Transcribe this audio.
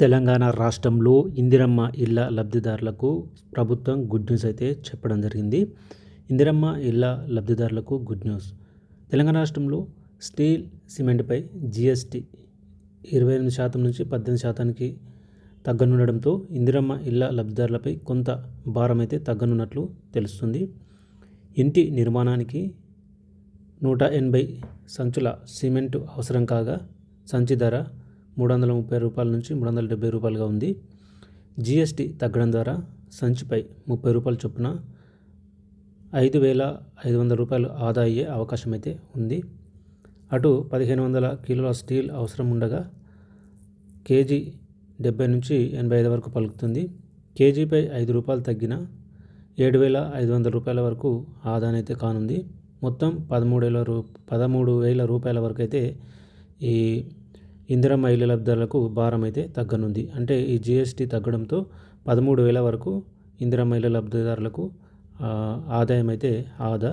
తెలంగాణ రాష్ట్రంలో ఇందిరమ్మ ఇళ్ళ లబ్ధిదారులకు ప్రభుత్వం గుడ్ న్యూస్ అయితే చెప్పడం జరిగింది. ఇందిరమ్మ ఇళ్ళ లబ్ధిదారులకు గుడ్ న్యూస్. తెలంగాణ రాష్ట్రంలో స్టీల్ సిమెంట్పై జిఎస్టీ ఇరవై ఎనిమిది శాతం నుంచి పద్దెనిమిది శాతానికి తగ్గనుండడంతో ఇందిరమ్మ ఇళ్ళ లబ్ధిదారులపై కొంత భారం అయితే తగ్గనున్నట్లు తెలుస్తుంది. ఇంటి నిర్మాణానికి నూట ఎనభై సంచుల సిమెంటు అవసరం కాగా సంచి ధర మూడు వందల ముప్పై రూపాయల నుంచి మూడు వందల డెబ్బై రూపాయలుగా ఉంది. జిఎస్టీ తగ్గడం ద్వారా సంచిపై ముప్పై రూపాయల చొప్పున ఐదు వేల ఐదు వందల రూపాయలు ఆదా అయ్యే అవకాశం అయితే ఉంది. అటు పదిహేను వందల కిలోల స్టీల్ అవసరం ఉండగా కేజీ డెబ్బై నుంచి ఎనభై ఐదు వరకు పలుకుతుంది. కేజీపై ఐదు రూపాయలు తగ్గిన ఏడు వేల ఐదు వందల రూపాయల వరకు ఆదానైతే అయితే కానుంది. మొత్తం పదమూడు వేల రూ పదమూడు వేల రూపాయల వరకు అయితే ఈ ఇందిరమ్మ మహిళ లబ్ధాలకు భారం అయితే తగ్గనుంది. అంటే ఈ జిఎస్టీ తగ్గడంతో పదమూడు వేల వరకు ఇందిరమ్మ మహిళ లబ్ధిదారులకు ఆదాయం అయితే ఆదా